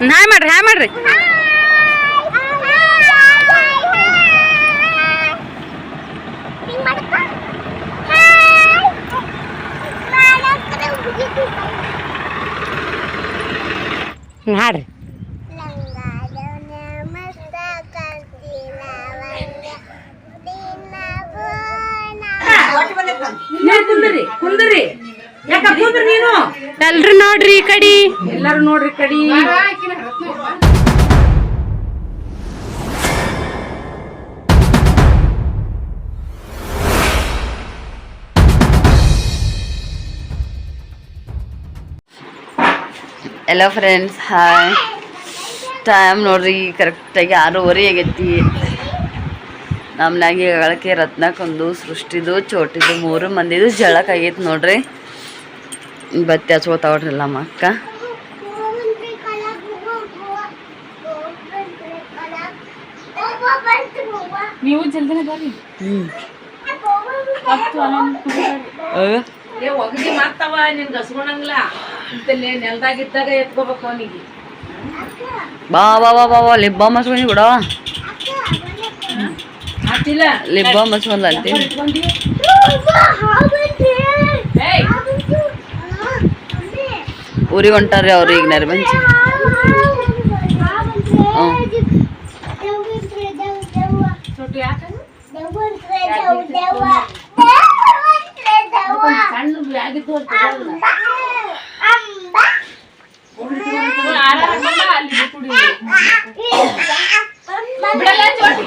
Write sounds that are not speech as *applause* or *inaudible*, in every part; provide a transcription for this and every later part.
Hi ಮಾಡ್ರಿ hi ಮಾಡ್ರಿ. ಹಾಡ್ರಿ. ಎಲ್ಲ ಫ್ರೆಂಡ್ಸ್ ಹಾಯ್ ಟೈಮ್ ನೋಡ್ರಿ ಕರೆಕ್ಟಾಗಿ ಆರೂವರೆ ಆಗೈತಿ. ನಮ್ಮನಾಗಿ ಹೇಳಕ್ಕೆ ರತ್ನಕ್ಕೊಂದು ಸೃಷ್ಟಿದು ಚೋಟಿದು ಮೂರು ಮಂದಿದು ಜಳಕಾಗೈತಿ ಆಗೈತಿ ನೋಡ್ರಿ. ಬತ್ತಿ ಹಚ್ಕೋತಾವ್ರಿ ನಮ್ಮ ಅಕ್ಕ. ನೀವು ಜಲ್ದಿನ ಬರ್ರಿ. ಹ್ಞೂ ಇತ್ತಲ್ಲೇ ನೆಲ್ದಾಗಿದ್ದಾಗ ಎತ್ಕೋಬೇಕು ಅವನಿಗೆ. ಬಾ ಬಾ ಬಾ ಬಾ ಬಾ ಲಿಬ್ಬ ಮಸ್ಕೊಂಡಿ ಬಿಡ. ಲಿಬ್ಬ ಮಸ್ಕೊಂಡ್ ಏಯ್! ಊರಿಗೆ ಹೊಂಟಾರ್ರಿ ಅವ್ರು ಈಗ ಯಾಕ ಸಣ್ಣ ಬ್ಯಾಗಿತ್ತು ಅಂತ ತಗೊಳ್ಳ. ಆರ ಹಾಕಲ್ಲ, ಅಲ್ಲಿ ಕುಡಿ ಬಿಡಲ್ಲ ಚೋಟಿ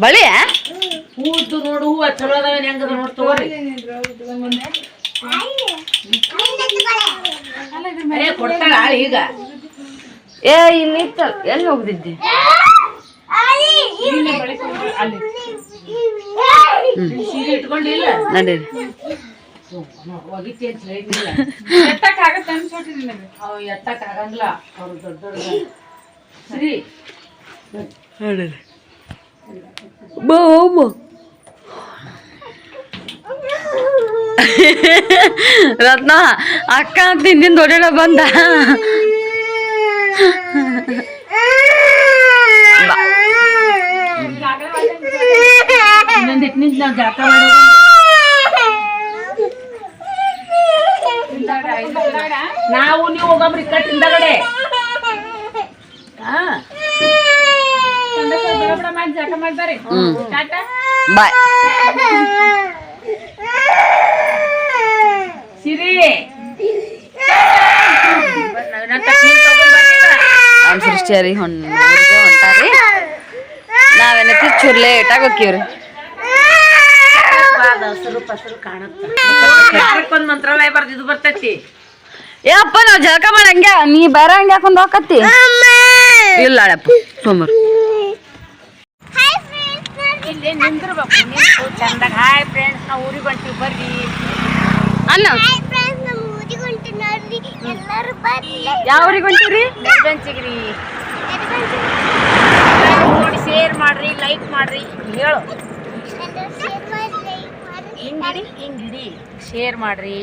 ಬಳಿ ಹೂದ್ದು ನೋಡು ಹೂವ ಚಲೋ ಅದಾವ ಹೆಂಗದ ನೋಡ್ ತಗೋರಿ ಅರೇ ಕೊಡ್ತಾಳ ಆಳ್ ಈಗ ಏ ಇಲ್ಲಿ ಇತ್ತ ಎಲ್ಲಿ ಹೋಗ್ದಿದ್ದಿ ಅಲ್ಲಿ ಸೀರೆ ಇಟ್ಕೊಂಡಿಲ್ಲ ನಡೀರಿ ಒಗಿತಿ ಅಂತ ಹೇಳಿದ್ನಿಲ್ಲ ಅವ್ ಎತ್ತಕ್ ಆಗಂಗಿಲ್ಲ ಅವ್ರು ದೊಡ್ಡ ದೊಡ್ಡ ನಡೀರಿ ಬಾ ಬಾ ರತ್ನ ಅಕ್ಕ ಹಿಂದಿನ ದೊಡ್ಡ ಬಂದ. ನಾವ್ ನಾವು ಹೋಗಮ್ರಿ ಕಟ್ ಹಿಂದಗಡೆ. ಬಾಯ್. ಸಿರಿ. ನಮ್ಮ ಸೃಷ್ಟಿಯರಿ ಊರಿಗೆ ಹೊಂಟಾರಿ ನಾವೇನೈತಿ ಚೂರ್ ಲೇಟಾಗಿ ಹೋಗ್ತೀವ್ರಿ ಇದು ಮಂತ್ರಾಲಯ ಬರ್ದಿದ್ದು ಬರ್ತೈತಿ ಏ ಅಪ್ಪ ನಾವ್ ಜಳಕ ಮಾಡಂಗ್ಯ ನೀ ಬೇರೆ ಹಂಗೆ ಹಾಕೊಂಡ್ ಹೋಗತ್ತಿ ಇಲ್ಲ ಅಳಪ್ಪ ಸೋಮರ್ ಇಲ್ಲಿ ನಿಂದಿರ್ಬೇಕು ಚಂದಾಗ ಹಾಯ್ ಫ್ರೆಂಡ್ಸ್ ನಾವು ಊರಿಗೆ ಬರ್ತೀವಿ ಬರ್ರಿ ಅನ್ನ ಯಾವ ಊರಿಗೆ ಹೊಂಟಿರಿ ಬೆಂಚಿಗ್ರಿ ನೋಡಿ ಶೇರ್ ಮಾಡ್ರಿ ಲೈಕ್ ಮಾಡ್ರಿ ಹೇಳು. ಹಿಂಗಿಡಿ ಹಿಂಗಿಡಿ. ಶೇರ್ ಮಾಡ್ರಿ.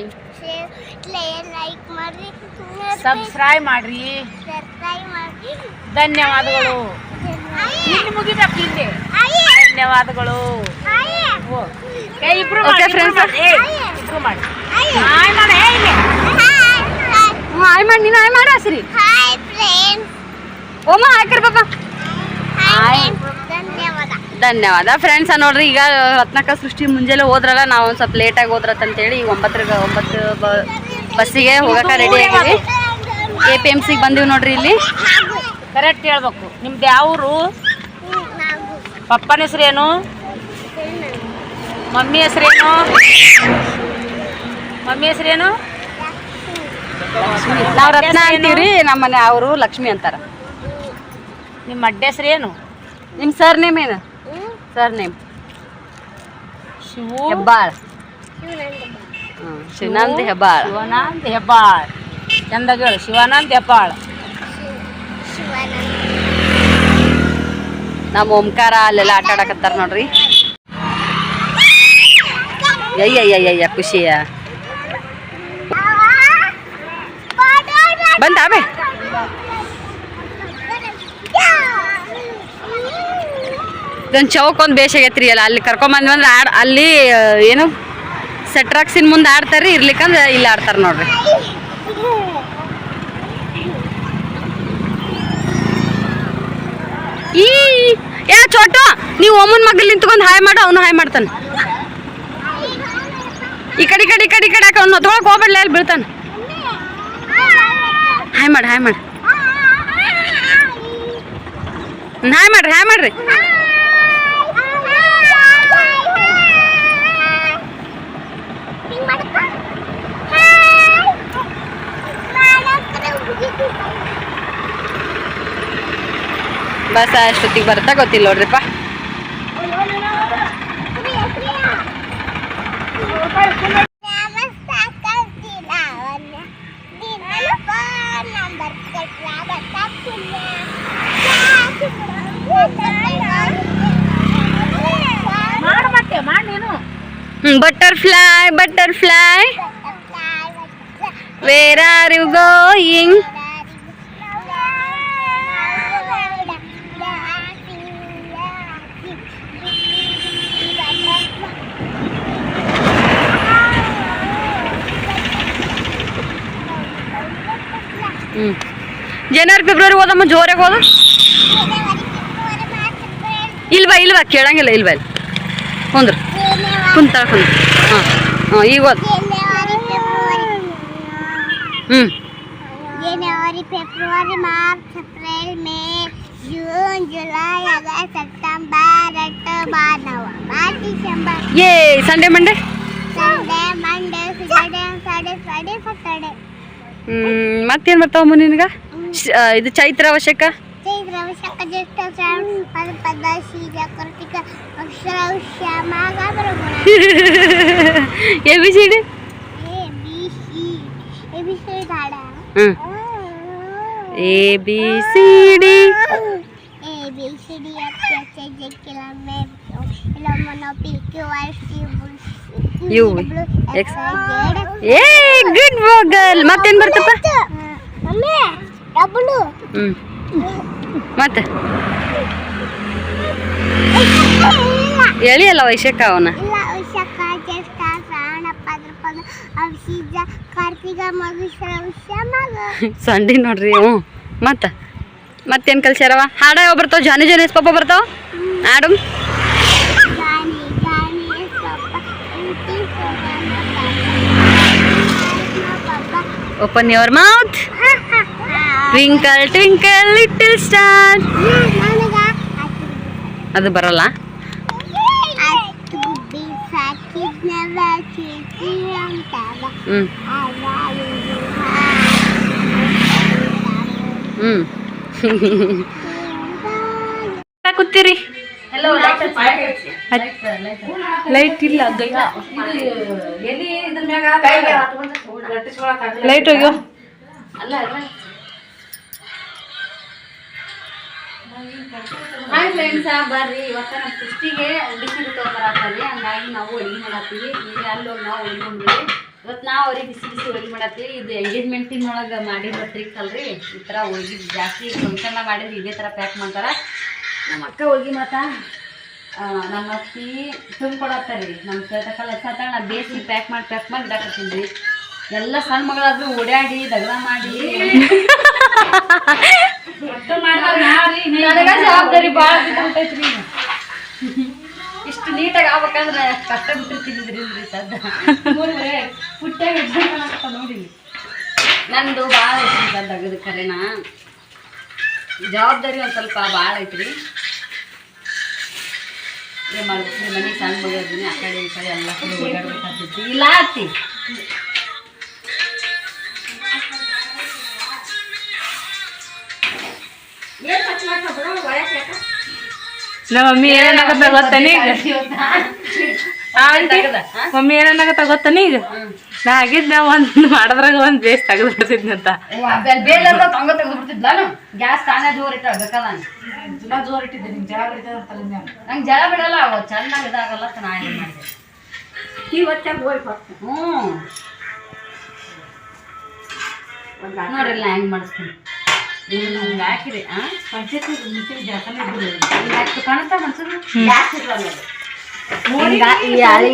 ಲೈಕ್ ಮಾಡ್ರಿ. ಸಬ್ಸ್ಕ್ರೈಬ್ ಮಾಡ್ರಿ ಸಬ್ಸ್ಕ್ರೈಬ್ ಮಾಡ್ರಿ ಧನ್ಯವಾದಗಳು. ಇಲ್ಲಿ ಮುಗಿಬೇಕು ಇಲ್ಲಿ. ಧನ್ಯವಾದಗಳು. ಓ. ಏ, ಇಬ್ರು ಮಾಡಿ, ಇಬ್ರು. ಮಾಡಿ. ಮಾಡಿ. ಹಾಯ್ ಮಾಡು, ನೀನು ಹಾಯ್ ಮಾಡ ಹಸಿರಿ ಹಾಯ್ ಫ್ರೆಂಡ್ಸ್ ಓಮ ಹಾಕರ್ ಪಾಪ. ಹಾಯ್ ಧನ್ಯವಾದ. ಧನ್ಯವಾದ. ಫ್ರೆಂಡ್ಸ್ ನೋಡ್ರಿ ಈಗ ರತ್ನಕ ಸೃಷ್ಟಿ ಮುಂಜಾನೆ ಹೋದ್ರಲ್ಲ ನಾವು ಒಂದು ಸ್ವಲ್ಪ ಲೇಟಾಗಿ ಹೋದ್ರತ್ ಅಂತೇಳಿ ಈಗ ಒಂಬತ್ತರಿಗೆ ಒಂಬತ್ತು ಬ- ಬಸ್ಸಿಗೆ ಹೋಗಕ್ಕೆ ರೆಡಿ ಆಗಿರಿ ಎ ಪಿ ಎಂ ಸಿಗೆ ಬಂದೀವಿ ನೋಡ್ರಿ ಇಲ್ಲಿ. ಕರೆಕ್ಟ್ ಹೇಳ್ಬೇಕು. ನಿಮ್ದು ಯಾವ ಊರು? ಪಪ್ಪನ ಹೆಸರೇನು ಮಮ್ಮಿ ಹೆಸರೇನು ಮಮ್ಮಿ ಹೆಸರೇನು ನಾವು ರತ್ನ ಅಂತೀವ್ರಿ ನಮ್ಮ ಮನೆ ಅವರು ಲಕ್ಷ್ಮಿ ಅಂತಾರ. ನಿಮ್ಮ ಅಡ್ಡ ಏನು? ನಿಮ್ಮ ಸರ್ ನೇಮ್ ಏನು? Sir name. ಶಿವು. ಹೆಬ್ಬಾಳ್. ಶಿವನಂದ್ ಹೆಬ್ಬಾಳ್. ಶಿವಾನಂದ್ ಹೆಬ್ಬಾಳ್. ಚಂದಗಳು ಶಿವಾನಂದ್ ಹೆಬ್ಬಾಳ್. ನಮ್ಮ ಓಂಕಾರ ಅಲ್ಲೆಲ್ಲ ಆಟ ಆಡಕತ್ತಾರ ನೋಡ್ರಿ. ಅಯ್ಯ ಅಯ್ಯ ಅಯ್ಯ ಖುಷಿಯ. ಬಂದ ಬೇ ಇದೊಂದು ಚೌಕ್ ಒಂದು ಬೇಸಾಗೈತ್ರಿ ಅಲ್ಲ ಅಲ್ಲಿ ಕರ್ಕೊಂಬಂದ್ವಿ ಅಂದ್ರೆ ಆಡ್ ಅಲ್ಲಿ ಏನು? ಸೆಟ್ರಾಕ್ಸಿನ ಮುಂದೆ ಆಡ್ತಾರ್ರಿ ಇರ್ಲಿಕ್ಕಂದ್ರೆ ಇಲ್ಲಿ ಆಡ್ತಾರೆ ನೋಡ್ರಿ. ಈ, ಏ ಚೋಟು, ನೀವು ಒಮ್ಮನ ಮಗಲ್ ನಿಂತ್ಕೊಂಡು ಹಾಯ್ ಮಾಡು, ಅವನು ಹಾಯ್ ಮಾಡ್ತಾನೆ. ಈ ಕಡೆ ಕಡೆ ಈ ಕಡೆ ಕಡೆ ಅವ್ನು ಹೊತ್ಕೊಳಕ್ ಹೋಗ್ಬಿಡ್ಲ, ಅಲ್ಲಿ ಬೀಳ್ತಾನೆ. ಹಾಯ್ ಮಾಡಿ ಹಾಯ್ ಮಾಡಿ. ಹಾಯ್ ಮಾಡ್ರಿ ಹಾಯ್ ಮಾಡ್ರಿ ಬಸ್ ಅಷ್ಟೊತ್ತಿಗೆ ಬರ್ತಾ ಗೊತ್ತಿಲ್ಲ ನೋಡ್ರಿಪ್ಪ ಮಾಡು ಮತ್ತೆ ಮಾಡಿ ನೀನು. Butterfly butterfly where are you going ಹ್ಞೂ ಜನವರಿ ಫೆಬ್ರವರಿ ಹೋದಮ್ಮ ಜೋರಾಗಿ ಹೋದ? ಇಲ್ವಾ ಇಲ್ವಾ ಕೇಳಂಗಿಲ್ಲ ಇಲ್ವಾ ಇಲ್ಲ? ಕುಂದ್ರು. ಕುಂತ ಕುಂತ ಹಾಂ ಹಾಂ ಈಗ ಹೋದ. ಹ್ಞೂ January February March April May June July August September October November December. ಏ Sunday Monday? Sunday Monday Saturday Friday Saturday ಮತ್ತೇನು ಬರ್ತಾವಮ್ಮ ನಿನಗೆ? ಇದು ಚೈತ್ರ ಅವಶ್ಯಕ *laughs* A B C D? A B C A B C D A B C D. A B C D F G H I J K L M N L M N O P Q R S T U U, V X. X Y Z ಏ good ವೋಗಲ್ ಮತ್ತೇನು ಬರ್ತಪ್ಪ? ಹ್ಞೂ ಮತ್ತೆ? ಎಳಿಯಲ್ಲ ವೈಶಾಖ ಅವನ ಸಂಡಿ ನೋಡ್ರಿ ಹ್ಞೂ ಮತ್ತೆ? ಮತ್ತೇನು ಕಲ್ಸ್ಯಾರವ ಹಾಡ ಯಾವ ಬರ್ತಾವ? ಜಾನಿ ಜಾನಿ ಪಾಪ ಬರ್ತಾವ? ಹಾಡು open your mouth twinkle twinkle little star ಅದು ಬರಲ್ಲ. ಕೂತೀರಿ. ಲೈಟ್ ಇಲ್ಲ ಲೈಟ್ ಹೋಗ್ಯೋ? ಹಾಯ್ ಫ್ರೆಂಡ್ಸ ಬರ್ರಿ. ಇವತ್ತ ನಮ್ಮ ಸೃಷ್ಟಿಗೆ ಬಿಸಿ ತೊಗೊಂಬರತ್ತೀವಿ ಹಂಗಾಗಿ ನಾವು ಅಡುಗೆ ಮಾಡತ್ತೀವಿ. ಈಗ ಅಲ್ಲಿ ನಾವು ಅಡುಗೆ ಮಾಡಿದ್ವಿ ಇವತ್ತು ನಾವು ಅವ್ರಿಗೆ ಬಿಸಿ ಬಿಸಿ ಅಡುಗೆ ಮಾಡತ್ತೀವಿ. ಇದು ಎಂಗೇಜ್ಮೆಂಟಿನೊಳಗೆ ಮಾಡಿರೋ ಟ್ರಿಕ್ ಅಲ್ರಿ. ಈ ಥರ ಹೋಳಿಗೆ ಜಾಸ್ತಿ ಫಂಕ್ಷನ್ನ ಮಾಡಿದ್ರೆ ಇದೇ ಥರ ಪ್ಯಾಕ್ ಮಾಡ್ತಾರೆ. ನಮ್ಮ ಅಕ್ಕ ಹೋಳಿಗೆ ಮಾತಾ ನಮ್ಮ ಅಕ್ಕಿ ತುಂಬಿಕೊಡತ್ತಾರೆ ರೀ. ನಮ್ಮ ಕೇಳ್ತಕ್ಕಲ್ಲ ಹಚ್ಚಾತ ನಾ ಬೇಸಿ ಪ್ಯಾಕ್ ಮಾಡಿ ಪ್ಯಾಕ್ ಮಾಡಿ ಇಡಾಕತ್ತೀನಿ ಎಲ್ಲ ಸಣ್ಣ ಮಗಳಾದ್ರೂ ಓಡಾಡಿ ದಗದ ಮಾಡಿ. *laughs* ನನಗ ಜವಾಬ್ದಾರಿ ಭಾಳ ಬಿದ್ದೈತ್ರಿ ಇಷ್ಟು ನೀಟಾಗಿ ಆಗ್ಬೇಕಂದ್ರೆ ಕಷ್ಟ ಬಿಟ್ಟಿರ್ತಿದ್ರಿ ಇಲ್ರಿ ಪುಟ್ಟಾಗ ಪುಟ್ಟಾಗಿ ಅಂತ ನೋಡಿ ನಂದು ಭಾಳ ಐತ್ರಿ ಸರ್ ಅಗದು ಕರೆನ ಜವಾಬ್ದಾರಿ ಒಂದು ಸ್ವಲ್ಪ ಭಾಳ ಐತ್ರಿ. ಏನು ಮಾಡ್ಬೇಕು? ಮನೆ ಸಣ್ಣ ಮಗ ಇದೀನಿ ಆ ಕಡೆ ಈ ಕಡೆ ಎಲ್ಲ ಕಡೆ ಓಡಾಡ್ಬೇಕಾಗ್ತೈತಿ. ಇಲ್ಲ ಅತ್ತಿ ನಮ್ಮ ಮಮ್ಮಿ ಏನಾಗ ಗೊತ್ತಾನೆ ಈಗ ಆಂಟಿ ಮಮ್ಮಿ ಏನಾಗ ಗೊತ್ತಾನೆ ಈಗ ನಾ ಆಗಿದ್ದ ಒಂದ್ *laughs* ಮಾಡಿದ್ರಾಗ ಒಂದ್ ಬೇಸ್ ತೆಗೆದು ಬಿಡ್ತಿದ್ನಂತ ಗ್ಯಾಸ್ ತಾನೇ ಜೋರ್ ಇಟ್ಟ ಬೇಕಲ್ಲ ಜೋರ್ ಇಟ್ಟಿದ್ದೆ ನಿಂಗೆ ಜಾಗ ಇರ್ತದೆ ನಂಗೆ ಜಳ ಬಿಡಲ್ಲ ಅವ ಚೆನ್ನಾಗಿ ಇದಾಗಲ್ಲ ಅಂತ ನಾ ಏನು ಮಾಡಿದೆ? ಇವತ್ತಾಗ ಹೋಗಿ ಹ್ಞೂ ನೋಡ್ರಿ ನಾ ಹೆಂಗ್ ಮಾಡಿಸ್ತೀನಿ.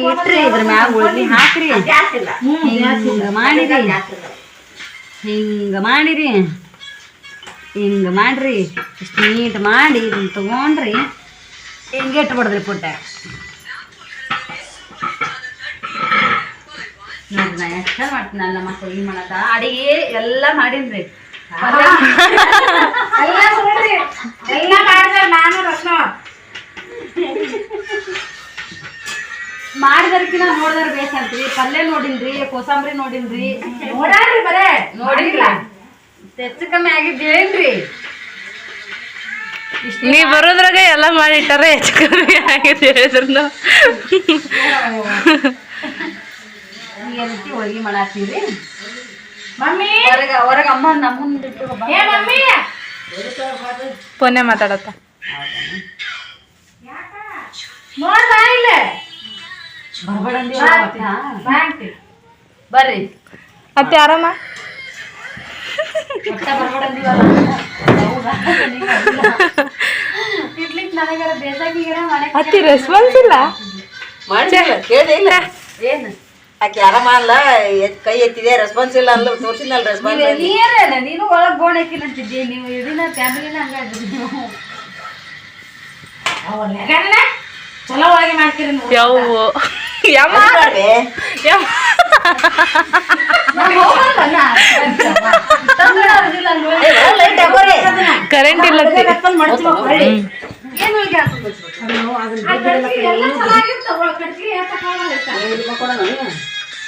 ಇಟ್ರಿ ಇದ್ರ ಮ್ಯಾಗ ಹೋಳ್ಗಿ ಹಾಕ್ರಿ. ಹಿಂಗ ಮಾಡಿರಿ. ಹಿಂಗ ಮಾಡಿರಿ. ಹಿಂಗ ಮಾಡ್ರಿ. ಇಷ್ಟು ನೀಟ್ ಮಾಡಿ ಇದನ್ನ ತಗೊಂಡ್ರಿ. ಹಿಂಗೆ ಇಟ್ಬಿಡ್ದ್ರಿ ಪುಟ್ಟ. ನೋಡ್ರಿ ನಾ ಎಷ್ಟು ಮಾಡ್ತೀನಿ ಅಲ್ಲ ಮಕ್ಕಳು ಅಡಿಗೆ ಮಾಡತ್ತ ಅಡಿಗೆ ಎಲ್ಲ ಮಾಡೀನ್ರಿ. ಎಲ್ಲ ಸುಳ್ರಿ ಎಲ್ಲ ಮಾಡಿದ್ರೆ ನಾನು ರತ್ನ ಮಾಡಿದರ್ಕಿನ ನೋಡಿದ್ರ ಬೇಸಂತ್ರಿ ಪಲ್ಯ ನೋಡಿನ್ರಿ ಕೋಸಂಬರಿ ನೋಡಿನ್ರಿ ನೋಡ್ರಿ ಬರೇ. ನೋಡಿಲ್ಲ. ಹೆಚ್ಚು ಕಮ್ಮಿ ಆಗಿದ್ದೇನ್ರಿ ನೀ ಬರೋದ್ರಾಗ ಎಲ್ಲ ಮಾಡಿಟ್ಟಾರ ಹೆಚ್ಚು ಕಮ್ಮಿ ಆಗೈತೆ ಹೇಳಿದ್ರು ಈ ರೀತಿ *laughs* ಹೋಳಿಗೆ ಮಾಡತ್ತೀವಿ ಮಮ್ಮಿ! ಹೊರಗ ಹೊರಗ ಅಮ್ಮ ನಮ್ಮನ್ ಬಿಟ್ಟು ಬಾ. ಏ ಮಮ್ಮಿ! ಫೋನೇ ಮಾತಾಡತ್ತ. ನೋಡ್ ಬಾ ಇಲ್ಲೇ. ಬರ್ರಿ. ಅತ್ತೆ ಆರಾಮ? ಅತ್ತಿ ರೆಸ್ಪಾನ್ಸ್ ಇಲ್ಲ? ಮಾಡಿಲ್ಲ ಕೇಳಿಲ್ಲ ಏನ್? ಆಕೆ ಆರಾಮ ಅಲ್ಲ ಎತ್ ಕೈ ಎತ್ತಿದೆ ರೆಸ್ಪಾನ್ಸ್ ಇಲ್ಲ ಅಲ್ಲ ತೋರ್ಸಿನಲ್ಲ ರೆಸ್ಪಾನ್ಸ್ ನೀರೇನ ನೀನು ಒಳಗೆ ಗೋಣ್ ಹಾಕಿನಂತಿದ್ದಿ ನೀವು ಇಡಿನ ಫ್ಯಾಮಿಲಿನ ಹಂಗಾದ್ರಿ ಚಲೋ ಒಳಗೆ ಮಾಡ್ತೀರಿ ಯಮ್ಮ ಯಮ್ಮ ಹೋಗಿ. ಕರೆಂಟ್ ಇಲ್ಲ ಅತ್ತಿ. ಏನ್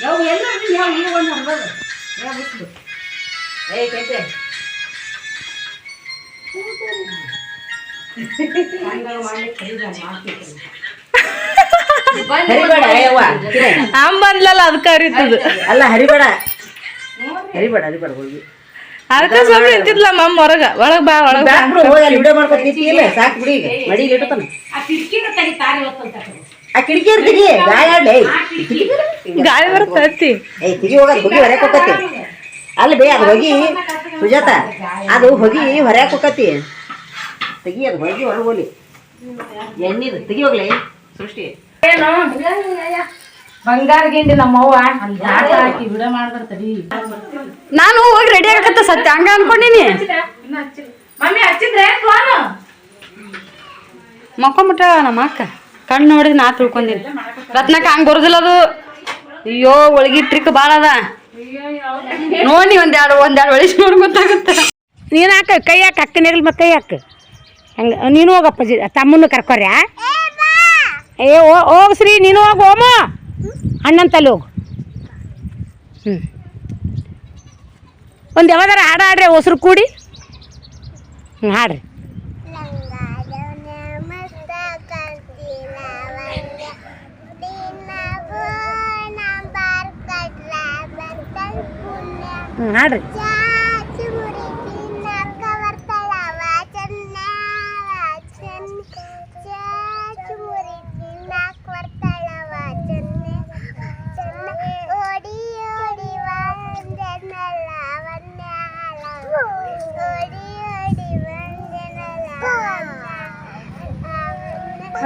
ಯಾವ ಎಲ್ಲ ಯಾವ ಈ ಒಂದು ಹರ್ಬೋದು. ಯಾವ ಬಿಟ್ಬಿಡು. ಏಯ್ ಕೈತೆ. ಅದಕ್ಕೆ ಅರಿತದು ಅಲ್ಲ ಹರಿಬೇಡ. ಹರಿಬೇಡ ಹರಿಬೇಡ ಹೋಗಿ. ಅದಕ್ಕೆ ಸುಮ್ಮನೆ ನಿಂತಿದ್ಲ ಮಮ್ಮ ಹೊರಗ. ಒಳಗ ಬಾ ಒಳಗ ಹೋಗಿ ಅಲ್ಲಿ ವಿಡಿಯೋ ಮಾಡ್ಕೊತ ನಿಂತಿಲ್ಲ ಸಾಕು ಬಿಡಿ. ಮಡಿ ಮಡಿಗೆ ಆ ಕಿಟಕಿನ ಆ ಕಿಟಕಿ ಆಡ್ಲಿ ಗಾಳಿ ಬರುತ್ತೆ ಅತ್ತಿ. ಏಯ್ ಹೋಗಿ ಹೋಗತಿ ಅಲ್ಲಿ ಬೇ ಅದು ಹೊಗಿ ಸುಜಾತ ಅದು ಹೊಗಿ ಹೊರ್ಯಾಕ್ ಹೋಗತಿ ತೆಗಿ ಅದು ಹೊಗಿ ಹೊರಗೆ ಹೋಗ್ಲಿ. ಎಣ್ಣಿದು ತೆಗಿ ಹೋಗ್ಲಿ. ಸೃಷ್ಟಿ. ಏನು? ಬಂಗಾರ ಗಿಂಡಿ ನಮ್ಮವ್ವ ಹಾಕಿ ನಾನು ಹೋಗಿ ರೆಡಿ ಆಗತ್ತ ಸತ್ಯ ಹಂಗ ಅನ್ಕೊಂಡಿನಿ. ಮಮ್ಮಿ ಹಚ್ಚಿದ್ರೆ ಫೋನ್ ಮಕ್ಕೊಂಬಿಟ್ಟ ನಮ್ಮ ಅಕ್ಕ. ಕಣ್ಣು ನೋಡಿದ್ ನಾ ತಿಳ್ಕೊಂಡಿನಿ ರತ್ನಕ್ಕ ಹಂಗ ಬರುದಿಲ್ಲ ಅದು. ಅಯ್ಯೋ, ಒಳಗಿ ಟ್ರಿಕ್ ಭಾಳ ಅದ. ನೋಡಿ ಒಂದೆರಡು ಒಂದೆರಡು ಒಳಿಸಿ ನೋಡಿ ಗೊತ್ತಾಗುತ್ತೆ. ನೀನು ಹಾಕ, ಕೈ ಹಾಕ ಅಕ್ಕನಿರ್ಲಿ ಮತ್ತೆ ಕೈ ಹಾಕ. ಹಂಗೆ, ನೀನು ಹೋಗಪ್ಪ ತಮ್ಮನ್ನು ಕರ್ಕೊರ್ಯಾ? ಏ ಹೋಗ್ ಶ್ರೀ, ನೀನು ಹೋಗು ಓಮ ತಲೆ ಹೋಗು. ಹ್ಞೂ ಒಂದು ಯಾವ್ದಾರ ಹಾಡು ಹೊಸ್ರು ಕೂಡಿ. ಹ್ಞೂ ಹಾಡ್ರಿ. ಹ್ಞೂ ಹಾಡ್ರಿ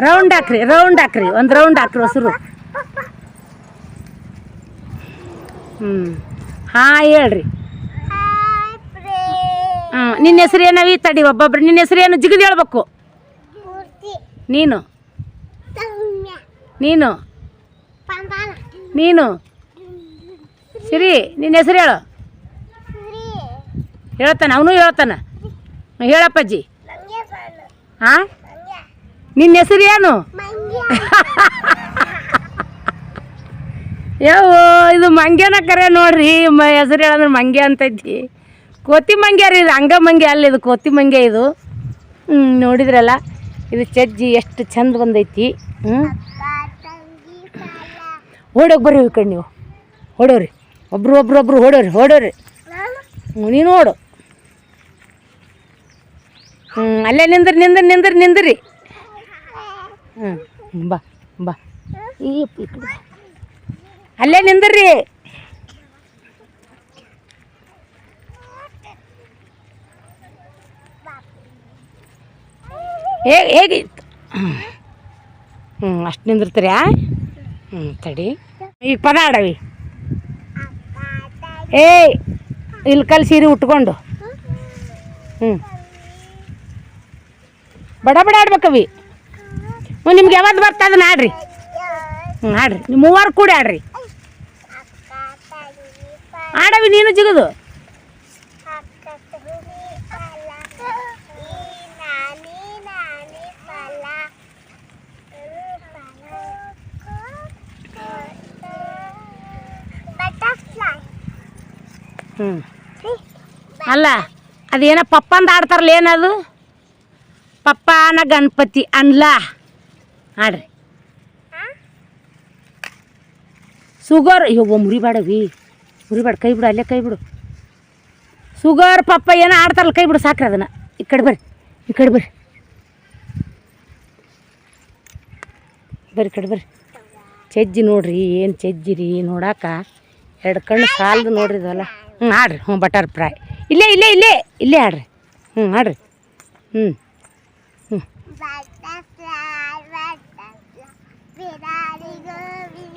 ರೌಂಡ್ ಹಾಕ್ರಿ ರೌಂಡ್ ಹಾಕ್ರಿ ಒಂದು ರೌಂಡ್ ಹಾಕ್ರಿ ಹೊಸರು ಹ್ಞೂ ಹಾಂ ಹೇಳ್ರಿ. ಹಾಂ ನಿನ್ನ ಹೆಸರು ಏನವಿ ತಡಿ ಒಬ್ಬೊಬ್ರು. ನಿನ್ನ ಹೆಸರು ಏನು? ಜಿಗಿದು ಹೇಳ್ಬೇಕು. ನೀನು? ನೀನು? ನೀನು? ಸಿರಿ ನಿನ್ನ ಹೆಸರು ಹೇಳು. ಹೇಳ್ತಾನೆ ಅವನು ಹೇಳ್ತಾನೆ. ಹೇಳಪ್ಪಜ್ಜಿ ಹಾಂ ನಿನ್ನ ಹೆಸರು ಏನು? *laughs* ಯಾವ ಇದು ಮಂಗ್ಯನ ಕರೆ ನೋಡ್ರಿ, ಮ ಹೆಸರು ಹೇಳಂದ್ರೆ ಮಂಗ್ಯ ಅಂತೈತಿ ಕೋತಿ ಮಂಗ್ಯ ರೀ ಇದು ಹಂಗ ಮಂಗ್ಯ ಅಲ್ಲ ಇದು, ಕೋತಿ ಮಂಗ್ಯ ಇದು. ಹ್ಞೂ ನೋಡಿದ್ರಲ್ಲ, ಇದು ಚಜ್ಜಿ ಎಷ್ಟು ಚಂದ ಬಂದೈತಿ. ಹ್ಞೂ ಓಡೋಗಿ ಬರ್ರಿ ಈ ನೀವು. ಓಡೋರಿ. ಒಬ್ರು ಒಬ್ರು ಒಬ್ರು ಓಡೋರಿ ಓಡೋರಿ. ನಾನು ಓಡು. ಹ್ಞೂ ಅಲ್ಲೇ ನಿಂದ್ರಿ ನಿಂದ್ರಿ ನಿಂದ್ರಿ ನಿಂದ್ರಿ. ಹ್ಞೂ ಬಾ ಬಾ. ಈ. ಅಲ್ಲೇ ನಿಂದ್ರಿ. ಹೇಗೆ ಹೇಗೆ? ಹ್ಞೂ ಅಷ್ಟು ನಿಂದಿರ್ತೀರಿ? ಹ್ಞೂ ತಡಿ. ಈಗ ಪದ ಆಡವಿ. ಏಯ್ ಇಲ್ಕಲ್ ಸೀರೆ ಉಟ್ಕೊಂಡು. ಹ್ಞೂ ಬಡ ಬಡ ಆಡ್ಬೇಕವಿ ಹ್ಞೂ ನಿಮ್ಗೆ ಯಾವತ್ತು ಬರ್ತದ ಆಡ್ರಿ. ಹ್ಞೂ ಆಡ್ರಿ. ನೀವು ಮೂವರು ಕೂಡಿ ಆಡ್ರಿ. ಆಡವಿ ನೀನು ಜಿಗದು. ಹ್ಞೂ ಅಲ್ಲ ಅದೇನೋ ಪಪ್ಪ ಅಂತ ಆಡ್ತಾರಲ್ಲ ಏನದು? ಪಪ್ಪಾನ ಗಣಪತಿ ಅನ್ಲ. ಆಡ್ರಿ. ಸುಗರ್ ಅಯ್ಯೋ ಮುರಿಬೇಡವಿ. ಮುರಿಬೇಡ ಕೈ ಬಿಡು, ಅಲ್ಲೇ ಕೈ ಬಿಡು. ಸುಗರ್ ಪಪ್ಪ ಏನೋ ಆಡ್ತಾರಲ್ಲ, ಕೈ ಬಿಡು, ಸಾಕ್ರಿ ಅದನ್ನು. ಈ ಕಡೆ ಬರ್ರಿ, ಈ ಕಡೆ ಬರ್ರಿ. ಬರ್ರಿ ಕಡೆ ಬರ್ರಿ. ಚಜ್ಜಿ ನೋಡ್ರಿ, ಏನು ಚಜ್ಜಿ ರೀ ನೋಡಾಕ. ಎರಡು ಕಣ್ಣು ಸಾಲದು ನೋಡ್ರಿ ಇದಲ್ಲ. ಹ್ಞೂ ಆಡ್ರಿ ಹ್ಞೂ ಬಟರ್ ಫ್ರೈ. ಇಲ್ಲೇ ಇಲ್ಲೇ ಇಲ್ಲೇ ಇಲ್ಲೇ ಆಡ್ರಿ. ಹ್ಞೂ ಆಡ್ರಿ. ಹ್ಞೂ ಹ್ಞೂ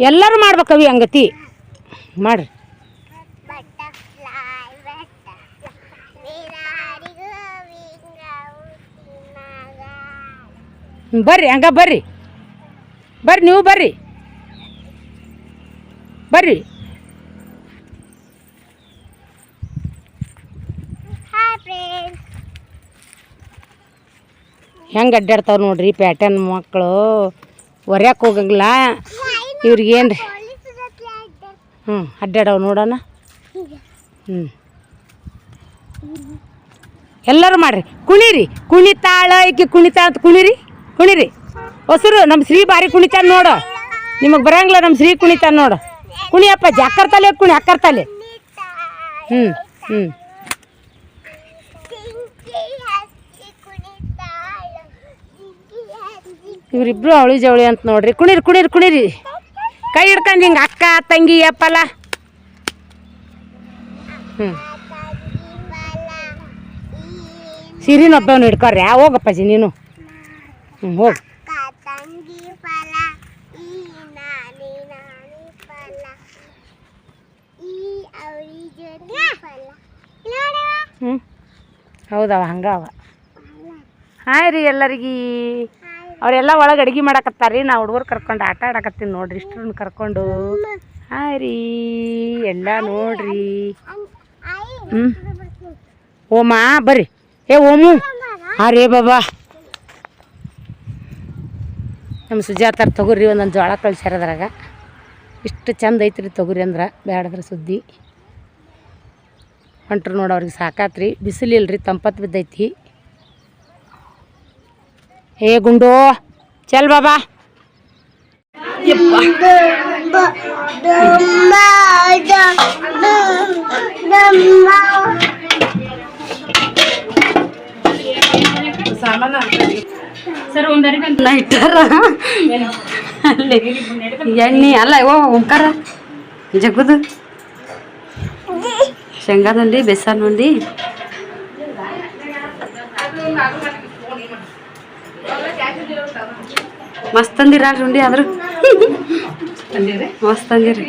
ಎಲ್ಲರೂ ಮಾಡ್ಬೇಕವಿ ಹಂಗತಿ. ಮಾಡ್ರಿ. ಬರ್ರಿ ಹಂಗ ಬರ್ರಿ. ಬರ್ರಿ ನೀವು ಬರ್ರಿ. ಬರ್ರಿ. ಹೆಂಗೆ ಅಡ್ಡಾಡ್ತಾವ ನೋಡ್ರಿ ಪ್ಯಾಟರ್ನ್ ಮಕ್ಕಳು ಹೊರ್ಯಕ್ಕೆ ಹೋಗಂಗಿಲ್ಲ. ಇವ್ರಿಗೇನು ರೀ ಹ್ಞೂ ಅಡ್ಡಾಡವ ನೋಡೋಣ. ಹ್ಞೂ ಎಲ್ಲರೂ ಮಾಡ್ರಿ. ಕುಣಿರಿ ಕುಣಿತಾಳ ಈಕೆ ಕುಣಿತಾ ಅಂತ ಕುಣಿರಿ. ಕುಣಿರಿ. ಹೊಸರು ನಮ್ಮ ಶ್ರೀ ಭಾರಿ ಕುಣಿತಾನ ನೋಡು. ನಿಮಗೆ ಬರಂಗಿಲ್ಲ ನಮ್ಮ ಶ್ರೀ ಕುಣಿತಾನ ನೋಡು. ಕುಣಿಯಪ್ಪ ಅಕ್ಕರ್ತಲೆ ಕುಣಿ ಹಾಕರ್ತಾಲೆ ಹ್ಞೂ ಹ್ಞೂ ಇವರಿಬ್ರು ಅವಳಿ ಜವಳಿ ಅಂತ ನೋಡ್ರಿ. ಕುಣಿರಿ ಕುಣಿರಿ ಕುಣಿರಿ. ಕೈ ಹಿಡ್ಕೊಂಡು ಹಿಂಗೆ ಅಕ್ಕ, ತಂಗಿ ಅಪ್ಪಲ್ಲ ಹ್ಞೂ ಸಿರಿನೊಬ್ಬವನು ಹಿಡ್ಕೊರ್ರಿ. ಹೋಗಪ್ಪಾಜಿ ನೀನು. ಹ್ಞೂ ಹೋಗಿ. ತಂಗಿ ಫಲ ಈ ನಾನಿ ನಾನಿ ಫಲ. ಈ ಅವಳಿ ಜೊತೆ ಫಲ. ನೋಡವ ಹ್ಞೂ ಹೌದವ ಹಂಗವ. ಹಾಯ್ ರೀ ಎಲ್ಲರಿಗೆ. ಅವರೆಲ್ಲ ಒಳಗೆ ಅಡುಗೆ ಮಾಡಕತ್ತಾರೆ ರೀ ನಾ ಹುಡುಗರು ಕರ್ಕೊಂಡು ಆಟ ಆಡಕತ್ತೀನಿ ನೋಡ್ರಿ ಇಷ್ಟರನ್ನು ಕರ್ಕೊಂಡು. ಹಾಯ್ ರೀ ಎಲ್ಲ ನೋಡ್ರಿ. ಹ್ಞೂ ಓಮಾ ಬರ್ರಿ. ಏ ಓಮು. ಹಾಂ ರೇ ಬಾಬಾ. ನಮ್ಮ ಸುಜಾತಾರ ತೊಗರಿ ಒಂದೊಂದು ಜೋಳ ಕಳ್ಸ್ಯಾರ ಅದ್ರಾಗ. ಇಷ್ಟು ಚಂದ ಐತ್ರಿ ತೊಗರಿ ಅಂದ್ರೆ ಬ್ಯಾಡದ್ರ ಸುದ್ದಿ. ಹೊಂಟ್ರು ನೋಡಿ ಅವ್ರಿಗೆ ಸಾಕಾತ್ರಿ. ಬಿಸಿಲಿಲ್ರಿ ತಂಪತ್ತು ಬಿದ್ದೈತಿ. ಏ ಗುಂಡೋ ಚಲ್ ಬಾಬಾ. ಸರ್ ಒಂದರಿಗೆ ಇಟ್ಟಾರ ಅಲ್ಲಿ ಎಣ್ಣೆ ಅಲ್ಲ ಓ ಓಂಕಾರ ಜಗ್ಗುದು ಶೇಂಗಾದಲ್ಲಿ ಬೆಸನ್ ಉಂಡಿ ಮಸ್ತ್ ತಂದಿರ ಉಂಡಿ ಆದ್ರು ಮಸ್ತ್ ತಂದಿರಿ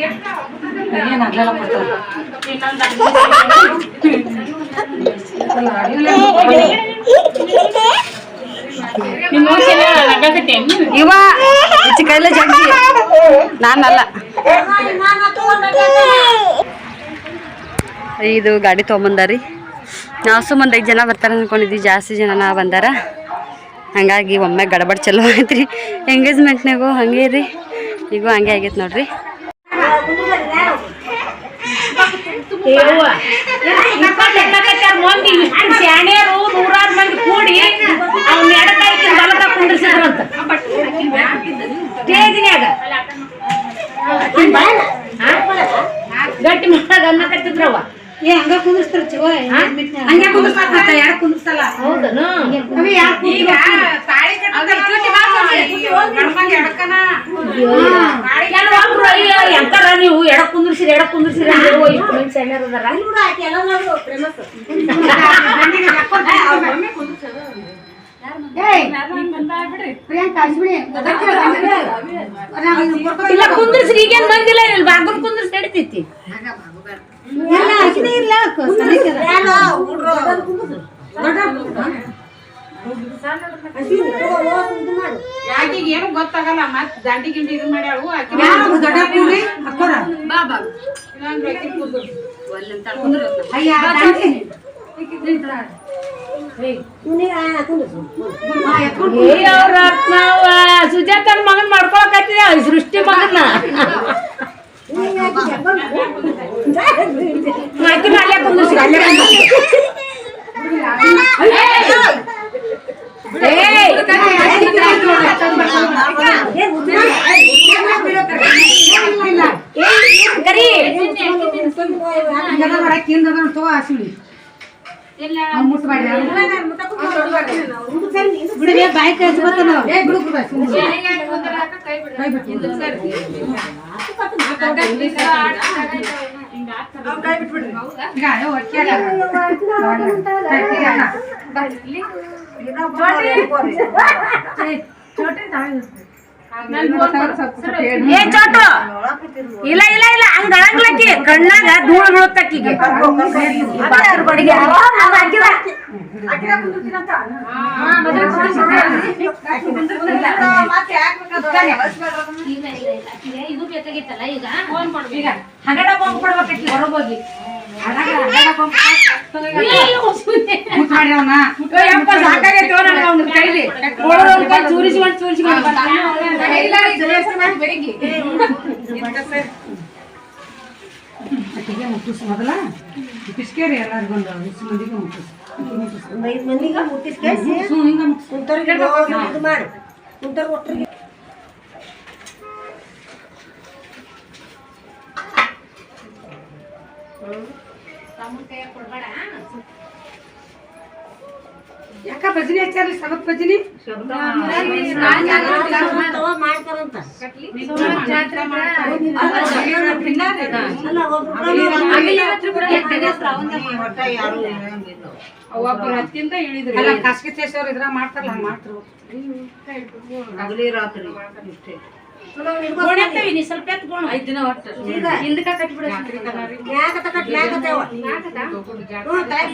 ಇವ ಕೈಲ ಜಗ್ಗಿ. ನಾನಲ್ಲ. ಇದು ಗಾಡಿ ತೊಗೊಂಬಂದಾರಿ. ನಾವು ಸುಮ್ಮನೆ ಐದು ಜನ ಬರ್ತಾರೆ ಅನ್ಕೊಂಡಿದ್ವಿ. ಜಾಸ್ತಿ ಜನ ಬಂದಾರ. ಹಂಗಾಗಿ ಒಮ್ಮೆ ಗಡಬಡ್ ಚಲೋ ಐತ್ರಿ ಎಂಗೇಜ್ಮೆಂಟ್ನಾಗೂ ಹಂಗೆ ರೀ ಈಗೂ ಹಂಗೆ ಆಗೈತೆ ನೋಡ್ರಿ. ಮಂದಿ ಇಷ್ಟು ಶಾಣ್ಯರು ನೂರಾರು ಮಂದಿ ಕೂಡಿ ಅವ್ನ ಎಡಕಾಯ್ತಿ ಬಲಕ ಕುಂಡ್ರಿಸಿದ್ರಂತ ಸ್ಟೇಜ್ನ್ಯಾಗ ಗಟ್ಟಿ ಮಾಡಾಗ ಅನ್ನಕತ್ತಿದ್ರವ ಏ ಹಂಗ ಕುಂದಿಸ್ತಾರ ಚಿವ ಹಂಗೆ ಕುಂದಿಸ್ತಾರ ಯಾರು ಕುಂದಿಸ್ತಲ್ಲ ಹೌದನು? ಈಗ ತಾಳಿ ಕೆಲವೊಬ್ರು ಅಯ್ಯೋ ಎಂತಾರ ನೀವು ಎಡ ಕುಂದ್ರಿಸಿರಿ ಎಡ ಕುಂದ್ರಿಸಿರಿ ಇಲ್ಲ ಕುಂದ್ರಿಸಿ ಈಗೇನ್ ಬಂದಿಲ್ಲ ಇಲ್ಲಿ ಬಾಗುಲ್ ಕುಂದ್ರಿಸಿ ನಡಿತೈತಿ ಯಾಕೀಗ ಏನು ಗೊತ್ತಾಗಲ್ಲ ಮತ್ ದಂಡಿ ಗಿಂಡಿ ಇದು ಮಾಡ್ಯಾಳು ಸುಜಾತನ ಮಗನ್ ಮಾಡ್ಕೊಳಕತ್ತಿದ ಸೃಷ್ಟಿ ಮಗನ್ನ. ಏ ಚೋಟು ಇಲ್ಲ ಇಲ್ಲ ಇಲ್ಲ ಹಂಗ ಕಣ್ಣಾಗ ಧೂಳು ಬೀಳುತ್ತಕ್ಕಿಗೆ ಇದು ಬೇಕಾಗಿತ್ತಲ್ಲ ಈಗ ಹಗಡ ಕೊಡ್ಬೇಕಿ ಹೊರಗೋಗಿ ಸಾಕಾಗೈತಿ ಅವ್ನ ಕೈಲಿ. ಒಳಗೊಂದ್ ಕೈ ಚೂರಿಸ್ಕೊಂಡು ಚೂರಿಸ್ಕೊಂಡು ಮೊದಲ. ಪಿಸ್ಕೇರಿ ಎಲ್ಲಾರ್ಗೊಂದು ಇಷ್ಟು ಮಂದಿಗೆ ಮುಟ್ಟಿಸ್. ಮಂದಿಗ ಮುಟ್ಟಿಸ್ಕೇಸಿ. ಕುಂತವ್ರಿಗೆ ಇದು ಮಾಡು. ಕುಂತವ್ರಿಗೆ ಒಟ್ಟರಿಗೆ ಯಾಕ ಭಜನಿ ಹಚ್ಚಾರಿ ಸಬತ್ ಭಜನಿ? ಮಾಡ್ತಾರಂತ? ಒಬ್ಬರು ಹತ್ತಿಂದ ಇಳಿದ್ರು ಅಲ್ಲ ಖಾಸಗಿ ಇದ್ರ ಮಾಡ್ತಾರಲ್ಲ ಹಂಗ ಹಗಲಿ ರಾತ್ರಿ ಸ್ವಲ್ಪ ಎತ್ಕೊಂಡು ಐದು ದಿನ ಒಟ್ಟು ಹಿಂದಕ್ಕ ಕಟ್ಬಿಡ ಮ್ಯಾಗತ ಕಟ್ ಮ್ಯಾಗತೇವ ಹ್ಞೂ ತಾಯಿ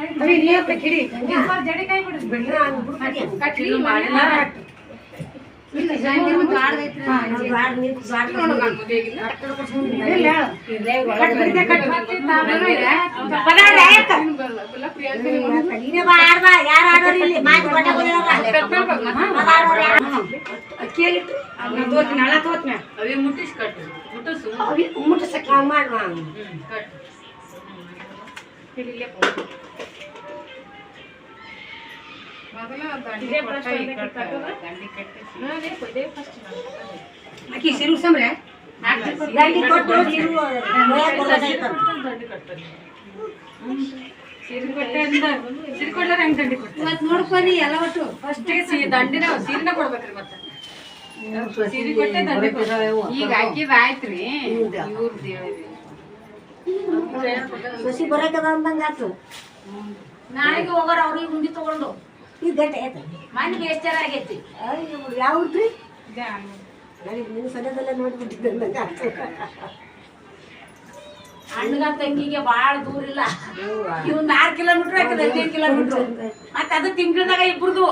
ಜೋತಿದು ದ್ವಾಜೇದಿ ಜೋತಿ ನಿನ್ ಜಡೆ ಒಂದ್ ಗಂಟು ಯಾರು ಆಡೋರು ಇಲ್ಲಿ ಮಾತು ಕೊಟ್ಟೆ ನಾಳ ತೋತ್ನ ಮುಟ್ಟಿಸಕ್ಕೆ ಮಾಡುವ ಆಕಿ ಸಿರು. ಸಂಬ್ರೆ ದಂಡಿ ಕೊಟ್ಟು ಇರು ಒಯ್ಯಾಕ್ ಬರೋದಾಯ್ತು. ಇವತ್ ನೋಡ್ಕೊರಿ ಎಲ್ಲ ಒಟ್ಟು ದಂಡಿನ ಸೀರಿನ ಕೊಡ್ಬೇಕ್ರಿ ಮತ್ತೆ. ಸೀರೆ ಕೊಟ್ಟೆ ದಂಡಿ ಈಗ ಹಾಕಿದ ಆಯ್ತ್ರಿ. ಇವ್ರದ್ದು ಹೇಳಿದ್ರಿ ಸಸಿ ಬರಕದ ಅಂದಂಗ ಆತು. ನಾಳೆಗೆ ಹೋಗೋರ ಅವ್ರಿಗೆ ಹುಂಡಿ ತಗೊಂಡು. ಈ ಗಂಟೆ ಐತೆ ಮನೆಗೆ ಎಷ್ಟ್ ಜನ ಆಗೈತಿ? ಯಾವ್ದ್ರಿ? ನನಗೆ ನೀವು ಸದ್ಯದಲ್ಲೇ ನೋಡ್ಬಿಟ್ಟಿದ್ದೆ ಅಂದಂಗ ಆತು ಅಣ್ಣಗ ತಂಗಿಗೆ ಬಾಳ ದೂರ ಇಲ್ಲ. ಇವ್ ನಾಲ್ಕು ಕಿಲೋಮೀಟರ್ ಹಾಕಿದ ಹದಿನೈದು ಕಿಲೋಮೀಟರ್ ಮತ್ತೆ ಅದು ತಿಂಗಳದಾಗ ಇಬ್ರದು.